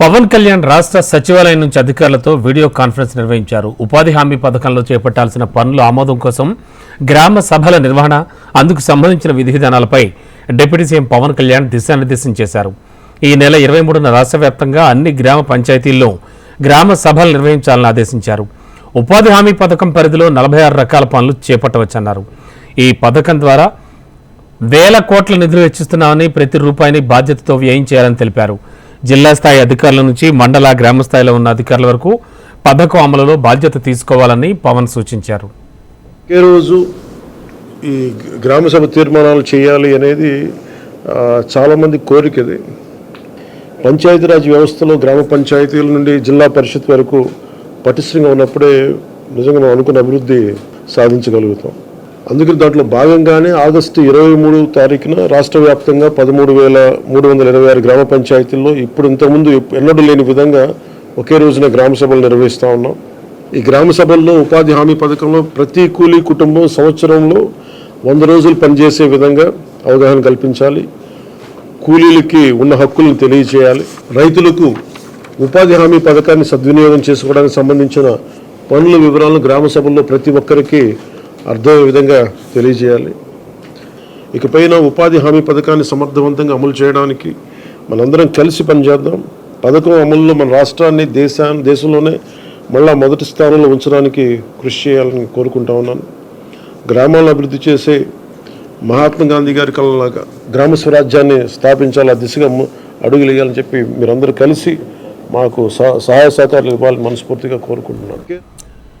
పవన్ కళ్యాణ్ రాష్ట్ర సచివాలయం నుంచి అధికారులతో వీడియో కాన్ఫరెన్స్ నిర్వహించారు. ఉపాధి హామీ పథకంలో చేపట్టాల్సిన పనుల ఆమోదం కోసం గ్రామ సభల నిర్వహణ అందుకు సంబంధించిన విధి విధానాలపై డిప్యూటీ సీఎం పవన్ కళ్యాణ్ దిశానిర్దేశం చేశారు. ఈ నెల ఇరవై మూడున రాష్ట్ర వ్యాప్తంగా అన్ని గ్రామ పంచాయతీల్లో గ్రామ సభలు నిర్వహించాలని ఆదేశించారు. ఉపాధి హామీ పథకం పరిధిలో నలభై ఆరు రకాల పనులు చేపట్టవచ్చన్నారు. ఈ పథకం ద్వారా వేల కోట్ల నిధులు వెచ్చిస్తున్నామని ప్రతి రూపాయిని బాధ్యతతో వ్యయం చేయాలని తెలిపారు. జిల్లా స్థాయి అధికారుల నుంచి మండల గ్రామ స్థాయిలో ఉన్న అధికారుల వరకు పథకం అమలులో బాధ్యత తీసుకోవాలని పవన్ సూచించారు. ఒకే రోజు ఈ గ్రామ సభ తీర్మానాలు చేయాలి అనేది చాలామంది కోరికది. పంచాయతీరాజ్ వ్యవస్థలో గ్రామ పంచాయతీల నుండి జిల్లా పరిషత్ వరకు పటిష్టంగా ఉన్నప్పుడే నిజంగా మనం అనుకున్న అభివృద్ధి సాధించగలుగుతాం. అందుకని దాంట్లో భాగంగానే ఆగస్టు ఇరవై మూడు తారీఖున రాష్ట్ర వ్యాప్తంగా పదమూడు వేల మూడు వందల ఇరవై ఆరు గ్రామ పంచాయతీల్లో ఇప్పుడు ఇంతకుముందు ఎన్నడూ లేని విధంగా ఒకే రోజున గ్రామ సభలు నిర్వహిస్తూ ఉన్నాం. ఈ గ్రామ సభల్లో ఉపాధి హామీ పథకంలో ప్రతి కూలీ కుటుంబం సంవత్సరంలో వంద రోజులు పనిచేసే విధంగా అవగాహన కల్పించాలి. కూలీలకి ఉన్న హక్కులను తెలియచేయాలి. రైతులకు ఉపాధి హామీ పథకాన్ని సద్వినియోగం చేసుకోవడానికి సంబంధించిన పనుల వివరాలను గ్రామ సభల్లో ప్రతి ఒక్కరికి అర్థమయ్యే విధంగా తెలియజేయాలి. ఇకపైన ఉపాధి హామీ పథకాన్ని సమర్థవంతంగా అమలు చేయడానికి మనందరం కలిసి పనిచేద్దాం. పథకం అమలులో మన రాష్ట్రాన్ని దేశాన్ని దేశంలోనే మళ్ళా మొదటి స్థానంలో ఉంచడానికి కృషి చేయాలని కోరుకుంటా ఉన్నాను. గ్రామాలను అభివృద్ధి చేసే మహాత్మా గాంధీ గారి కళలాగా గ్రామ స్వరాజ్యాన్ని స్థాపించాలి ఆ దిశగా ము- అడుగులు వేయాలని చెప్పి మీరందరూ కలిసి మాకు సహ- సహాయ సహకారాలు ఇవ్వాలని మనస్ఫూర్తిగా కోరుకుంటున్నాను.